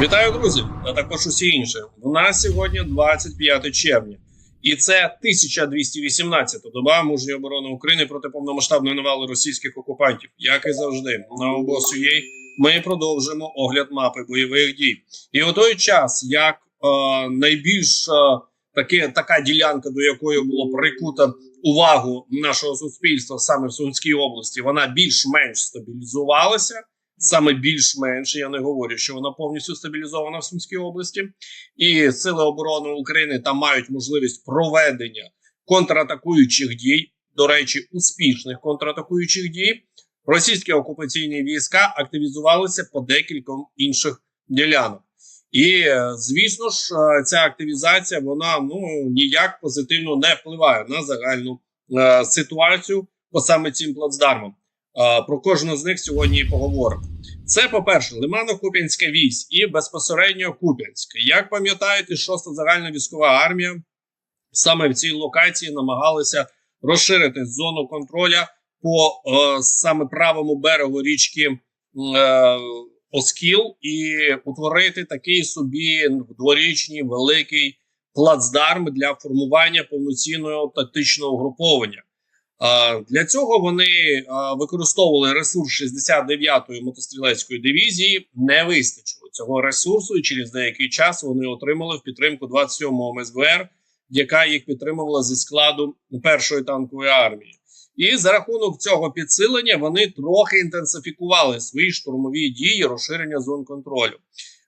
Вітаю, друзі, а також усі інші. У нас сьогодні 25 червня, і це 1218 доба мужньої оборони України проти повномасштабної навали російських окупантів. Як і завжди, на обосує ми продовжимо огляд мапи бойових дій. І у той час, як е, найбільш е, таке, така ділянка, до якої було прикута увагу нашого суспільства саме в Сумській області, вона більш-менш стабілізувалася саме більш-менш. Я не говорю, що вона повністю стабілізована в Сумській області, і сили оборони України там мають можливість проведення контратакуючих дій. До речі, успішних контратакуючих дій. Російські окупаційні війська активізувалися по декільком інших ділянок. І е, звісно ж, е, ця активізація вона ну ніяк позитивно не впливає на загальну е, ситуацію по саме цим плацдармам. Е, Про кожну з них сьогодні і поговоримо. Це, по-перше, Лимано-Куп'янська вісь і безпосередньо Куп'янськ. Як пам'ятаєте, шоста загальна військова армія саме в цій локації намагалася розширити зону контроля по е, саме правому берегу річки е, Оскіл і утворити такий собі дворічний великий плацдарм для формування повноцінного тактичного угруповання. Для цього вони використовували ресурс 69-ї мотострілецької дивізії. Не вистачило цього ресурсу, і через деякий час вони отримали в підтримку 27-го МСБР, яка їх підтримувала зі складу першої танкової армії. І за рахунок цього підсилення вони трохи інтенсифікували свої штурмові дії, розширення зон контролю.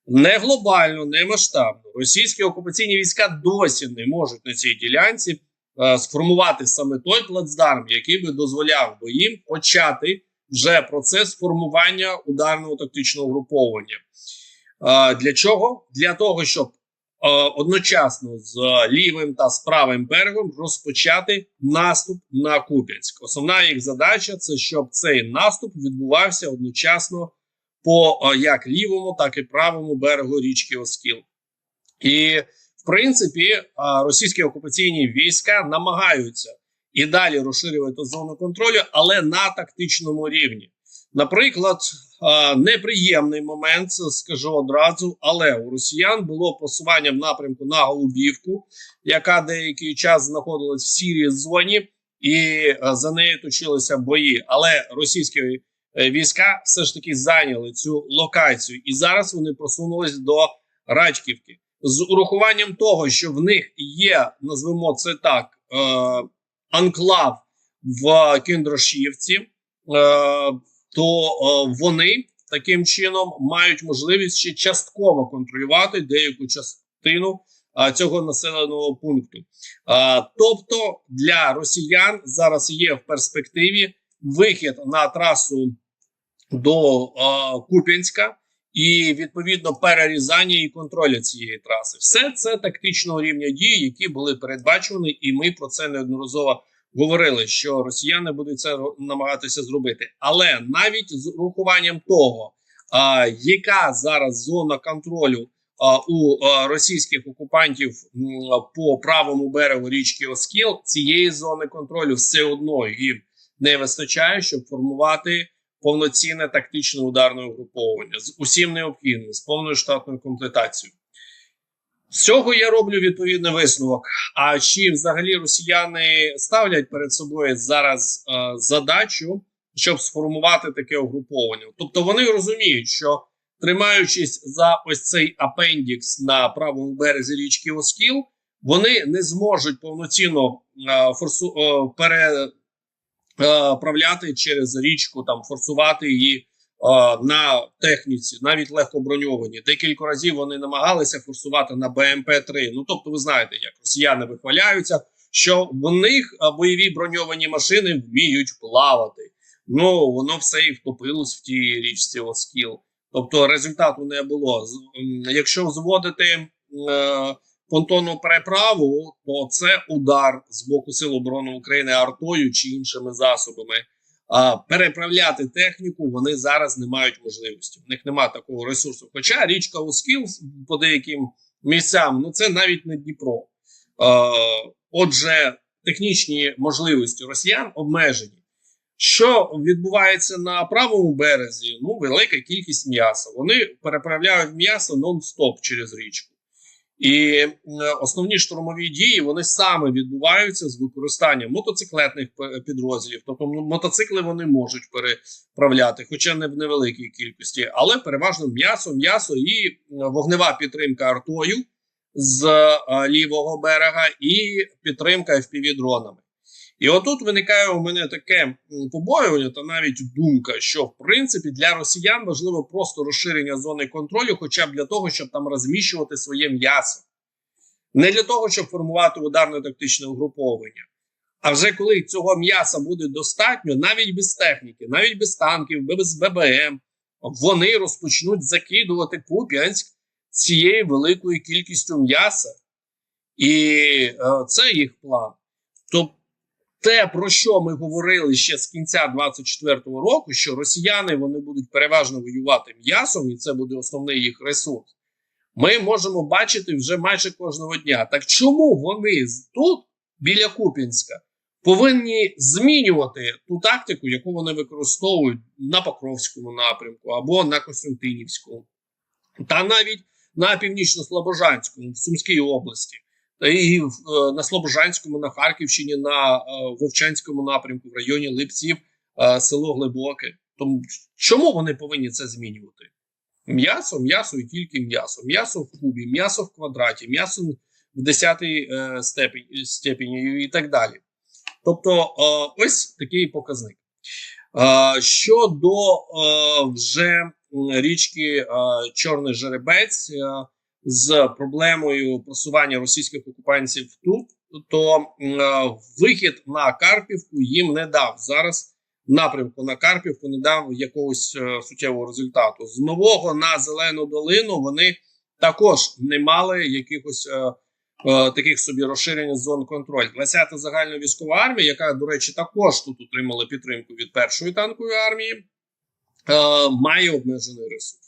Не глобально, не масштабно. Російські окупаційні війська досі не можуть на цій ділянці е, сформувати саме той плацдарм, який би дозволяв би їм почати вже процес формування ударного тактичного груповання. Е, для чого? Для того, щоб е, одночасно з лівим та з правим берегом розпочати наступ на Куп'янськ. Основна їх задача це щоб цей наступ відбувався одночасно по як лівому, так і правому берегу річки Оскіл. І принципі, е, російські окупаційні війська намагаються і далі розширювати зону контролю, але на тактичному рівні. Наприклад, е, неприємний момент, скажу одразу, але у росіян було просування в напрямку на Голубівку, яка деякий час знаходилась в сірій зоні, і е, за нею точилися бої. Але російські війська все ж таки зайняли цю локацію, і зараз вони просунулись до Рачківки з урахуванням того, що в них є, назвемо це так, е, анклав в Кіндрошівці. Е, то е, вони таким чином мають можливість ще частково контролювати деяку частину е, цього населеного пункту. Е, тобто для росіян зараз є в перспективі вихід на трасу до е, Куп'янська і відповідно перерізання і контроля цієї траси. Все це тактичного рівня дії, які були передбачені, і ми про це неодноразово говорили, що росіяни будуть це намагатися зробити, але навіть з урахуванням того, а, яка зараз зона контролю у російських окупантів по правому берегу річки Оскіл, цієї зони контролю все одно їм не вистачає, щоб формувати повноцінне тактичне ударне угруповання з усім необхідним, з повною штатною комплектацією. З цього я роблю відповідний висновок. А чи взагалі росіяни ставлять перед собою зараз е, задачу, щоб сформувати таке угруповання? Тобто вони розуміють, що тримаючись за ось цей апендікс на правому березі річки Оскіл, вони не зможуть повноцінно е, форсу е, переправляти через річку, там форсувати її на техніці, навіть легкоброньовані. Декілька разів вони намагалися форсувати на БМП-3. Ну тобто, ви знаєте, як росіяни вихваляються, що в них бойові броньовані машини вміють плавати. Ну воно все і втопилось в тій річці Оскіл. Тобто результату не було. Якщо зводити е, понтонну переправу, то це удар з боку Сил оборони України артою чи іншими засобами. А переправляти техніку вони зараз не мають можливості. В них немає такого ресурсу. Хоча річка Оскіл по деяким місцям ну це навіть не Дніпро. А, отже, технічні можливості росіян обмежені. Що відбувається на правому березі? Ну, велика кількість м'яса. Вони переправляють м'ясо нон-стоп через річку. І е, основні штурмові дії вони саме відбуваються з використанням мотоциклетних підрозділів. Тобто мотоцикли вони можуть переправляти, хоча не в невеликій кількості, але переважно м'ясо, м'ясо і е, вогнева підтримка артою з е, лівого берега, і підтримка FPV-дронами. І отут виникає у мене таке побоювання та навіть думка, що в принципі для росіян важливо просто розширення зони контролю, хоча б для того, щоб там розміщувати своє м'ясо, не для того, щоб формувати ударно-тактичне угруповання. А вже коли цього м'яса буде достатньо, навіть без техніки, навіть без танків, без ББМ, вони розпочнуть закидувати Куп'янськ цією великою кількістю м'яса, і е, це їх план. Тобто те, про що ми говорили ще з кінця 24-го року, що росіяни вони будуть переважно воювати м'ясом, і це буде основний їх ресурс. Ми можемо бачити вже майже кожного дня. Так чому вони тут, біля Купінська, повинні змінювати ту тактику, яку вони використовують на Покровському напрямку або на Костянтинівському, та навіть на північно-слобожанському, в Сумській області і е, на Слобожанському, на Харківщині, на е, Вовчанському напрямку, в районі Липців, е, село Глибоке. Тому чому вони повинні це змінювати? М'ясо, м'ясо і тільки м'ясо. М'ясо в кубі, м'ясо в квадраті, м'ясо в десятій степені, степені і так далі. Тобто, ось такий показник. Щодо вже річки Чорний Жеребець. З проблемою просування російських окупантів тут, то е, вихід на Карпівку їм не дав зараз. Напрямку на Карпівку не дав якогось е, суттєвого результату. З нового на зелену долину вони також не мали якихось е, е, таких собі розширення зон контролю. 20-та загальна військова армія, яка, до речі, також тут отримала підтримку від першої танкової армії, е, має обмежений ресурс.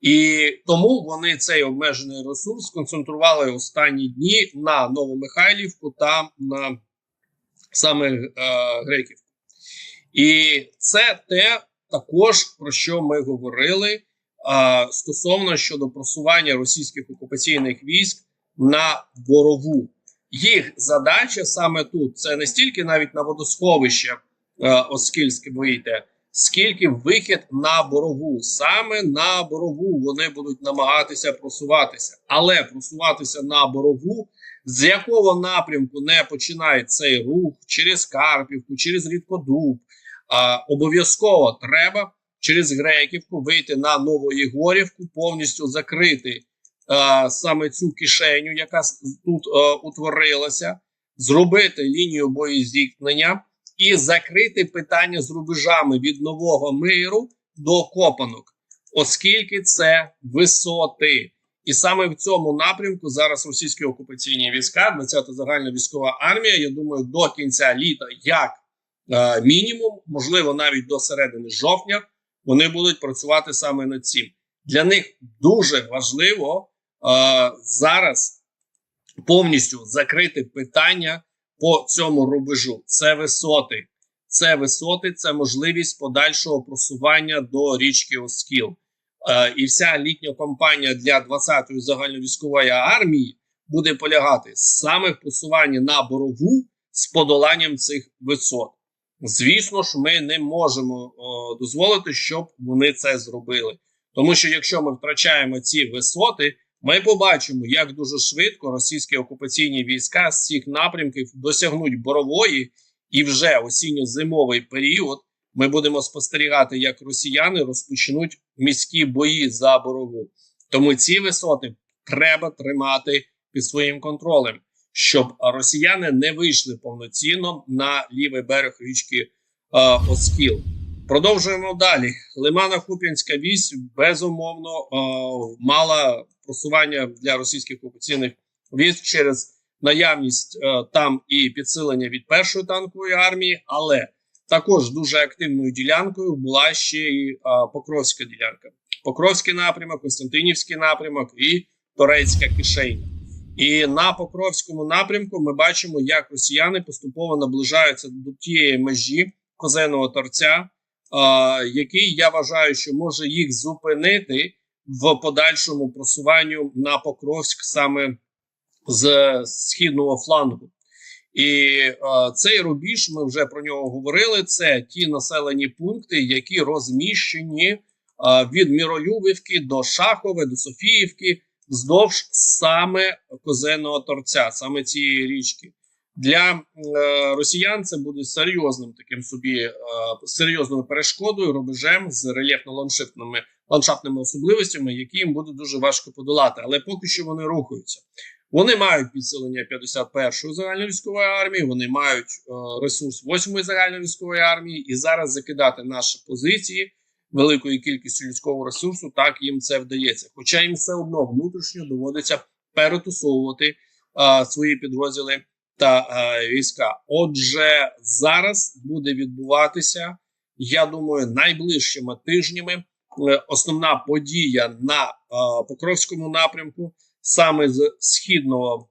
І тому вони цей обмежений ресурс сконцентрували останні дні на Новомихайлівку та на саме е, Греківку. І це те також про що ми говорили е, стосовно щодо просування російських окупаційних військ на борову. Їх задача саме тут це не стільки навіть на водосховище е, Оскільське вийти, скільки вихід на борову. Саме на борову вони будуть намагатися просуватися, але просуватися на борову, з якого напрямку не починає цей рух через Карпівку, через Рідкодуб. Обов'язково треба через Греківку вийти на Новоєгорівку, повністю закрити а, саме цю кишеню, яка тут а, утворилася, зробити лінію боєзіткнення і закрити питання з рубежами від нового миру до копанок, оскільки це висоти. І саме в цьому напрямку зараз російські окупаційні війська, 20-та загальна військова армія. Я думаю, до кінця літа, як е, мінімум, можливо, навіть до середини жовтня, вони будуть працювати саме над цим. Для них дуже важливо е, зараз повністю закрити питання по цьому рубежу. Це висоти. Це висоти, це можливість подальшого просування до річки Оскіл. Е, і вся літня кампанія для 20-ї загальновійськової армії буде полягати саме в просуванні на борову з подоланням цих висот. Звісно ж, ми не можемо е, дозволити, щоб вони це зробили. Тому що якщо ми втрачаємо ці висоти, ми побачимо, як дуже швидко російські окупаційні війська з цих напрямків досягнуть борової, і вже осінньо-зимовий період ми будемо спостерігати, як росіяни розпочнуть міські бої за борову. Тому ці висоти треба тримати під своїм контролем, щоб росіяни не вийшли повноцінно на лівий берег річки е, Оскіл. Продовжуємо далі. Лимана Куп'янська вісь безумовно е, мала просування для російських окупаційних військ через наявність е, там і підсилення від першої танкової армії, але також дуже активною ділянкою була ще і е, Покровська ділянка. Покровський напрямок, Костянтинівський напрямок і Торецька кишеня. І на Покровському напрямку ми бачимо, як росіяни поступово наближаються до тієї межі, козеного торця, а, який я вважаю, що може їх зупинити в подальшому просуванню на Покровськ саме з східного флангу. І е, цей рубіж, ми вже про нього говорили. Це ті населені пункти, які розміщені е, від Міролюбівки до Шахове, до Софіївки, вздовж саме Козеного торця, саме цієї річки. Для е, росіян це буде серйозним таким собі е, серйозною перешкодою, рубежем з рельєфно-ландшафтними ландшафтними особливостями, які їм буде дуже важко подолати. Але поки що вони рухаються. Вони мають підсилення 51-ї загальновійськової армії, вони мають е, ресурс 8-ї загальновійськової армії, і зараз закидати наші позиції великою кількістю людського ресурсу, так їм це вдається. Хоча їм все одно внутрішньо доводиться перетусовувати е, свої підрозділи та е, війська. Отже, зараз буде відбуватися, я думаю, найближчими тижнями основна подія на Покровському напрямку саме з східного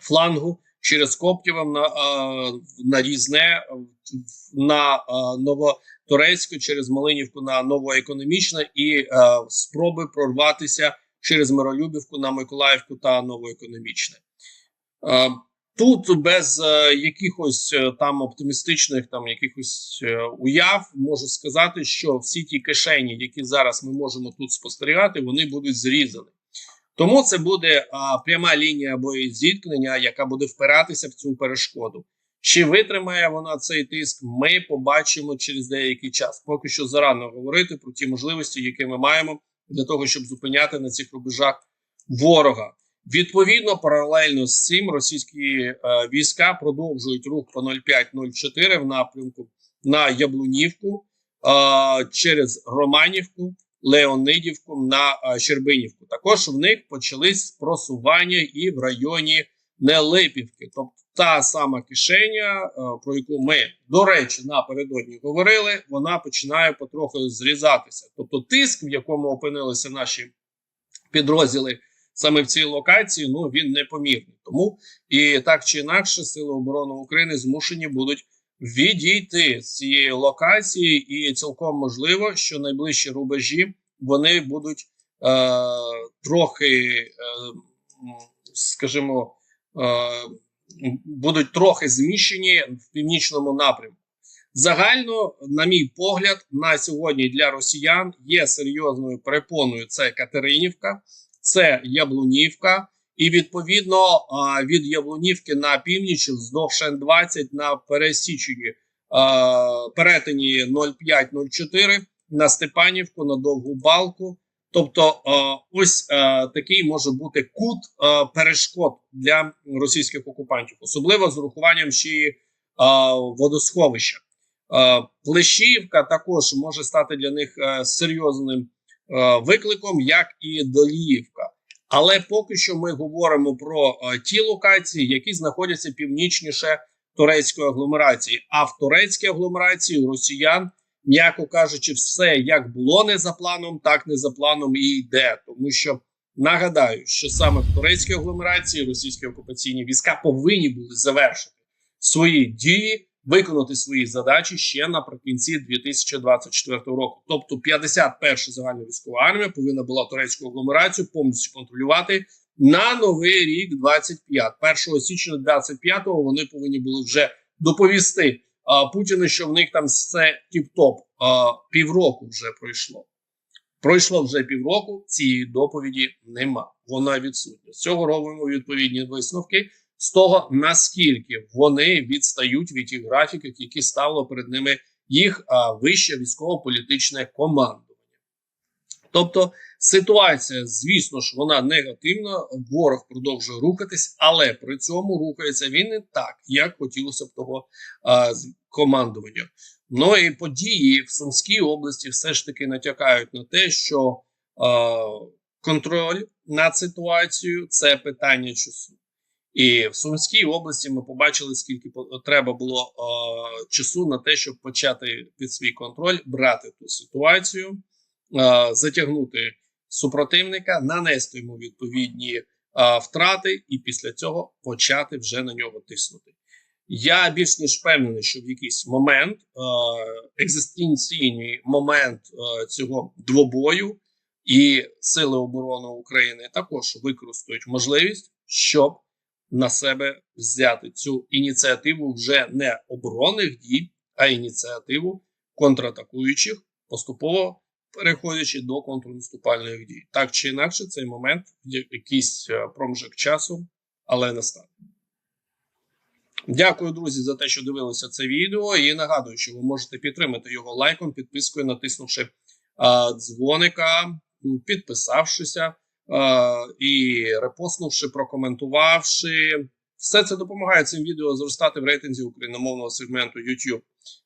флангу через Коптєва на, на Різне, на Новоторецьку, через Малинівку на Новоекономічне і спроби прорватися через Миролюбівку на Миколаївку та Новоекономічне. Е, Тут без е, якихось е, там оптимістичних там якихось е, уяв можу сказати, що всі ті кишені, які зараз ми можемо тут спостерігати, вони будуть зрізані. Тому це буде а, пряма лінія боєзіткнення, яка буде впиратися в цю перешкоду. Чи витримає вона цей тиск? Ми побачимо через деякий час. Поки що зарано говорити про ті можливості, які ми маємо для того, щоб зупиняти на цих рубежах ворога. Відповідно, паралельно з цим російські е, війська продовжують рух по 05-04 в напрямку на Яблунівку е, через Романівку. Леонидівку на а, Щербинівку. Також в них почались просування і в районі Нелипівки, тобто та сама кишеня, а, про яку ми, до речі, напередодні говорили, вона починає потроху зрізатися. Тобто, тиск, в якому опинилися наші підрозділи саме в цій локації, ну він непомірний. Тому і так чи інакше, сили оборони України змушені будуть відійти з цієї локації, і цілком можливо, що найближчі рубежі вони будуть е, трохи, е, скажімо, е, будуть трохи зміщені в північному напрямку. Загально, на мій погляд, на сьогодні для росіян є серйозною перепоною це Катеринівка, це Яблунівка. І відповідно від Яблунівки на північ вздовж Н-20 на пересіченні перетині 05-04 на Степанівку на довгу балку. Тобто, ось такий може бути кут перешкод для російських окупантів, особливо з урахуванням ще водосховища. Плещіївка також може стати для них серйозним викликом, як і Доліївка. Але поки що ми говоримо про е, ті локації, які знаходяться північніше турецької агломерації. А в турецькій агломерації у росіян, м'яко кажучи, все як було не за планом, так не за планом і йде. Тому що нагадаю, що саме в турецькій агломерації російські окупаційні війська повинні були завершити свої дії виконати свої задачі ще наприкінці 2024 року. Тобто, 51-ша загальна військова армія повинна була турецьку агломерацію повністю контролювати на новий рік 25. 1 січня 25-го вони повинні були вже доповісти а, Путіну, що в них там все тіп-топ. Півроку вже пройшло. Пройшло вже півроку. Цієї доповіді нема. Вона відсутня. З цього робимо відповідні висновки з того, наскільки вони відстають від тих графіків, які ставило перед ними їх вище військово-політичне командування. Тобто ситуація, звісно ж, вона негативна. Ворог продовжує рухатись, але при цьому рухається він не так, як хотілося б того а, командування. Ну і події в Сумській області все ж таки натякають на те, що а, контроль над ситуацією це питання часу. І в Сумській області ми побачили, скільки треба було е, часу на те, щоб почати під свій контроль брати ту ситуацію, е, затягнути супротивника, нанести йому відповідні е, втрати, і після цього почати вже на нього тиснути. Я більш ніж впевнений, що в якийсь момент, е, екзистенційний момент е, цього двобою, і Сили оборони України також використають можливість, щоб на себе взяти цю ініціативу вже не оборонних дій, а ініціативу контратакуючих, поступово переходячи до контрнаступальних дій. Так чи інакше, цей момент якийсь е, проміжок часу, але настане. Дякую, друзі, за те, що дивилися це відео. І нагадую, що ви можете підтримати його лайком, підпискою, натиснувши а, дзвоника, підписавшися і репостнувши, прокоментувавши. Все це допомагає цим відео зростати в рейтинзі україномовного сегменту YouTube.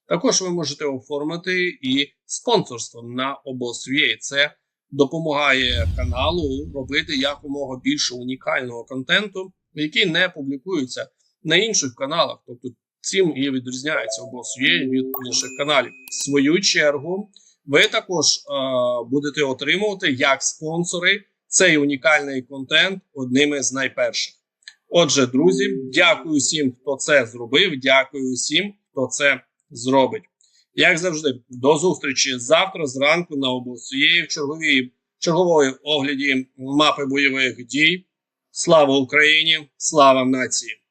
Також ви можете оформити і спонсорство на обосвій. Це допомагає каналу робити якомога більше унікального контенту, який не публікується на інших каналах. Тобто цим і відрізняється обосвій від інших каналів. В свою чергу, ви також е, будете отримувати як спонсори цей унікальний контент одними з найперших. Отже, друзі, дякую всім, хто це зробив. Дякую всім, хто це зробить. Як завжди, до зустрічі завтра зранку на обосвієї в черговій чергової огляді мапи бойових дій. Слава Україні! Слава нації!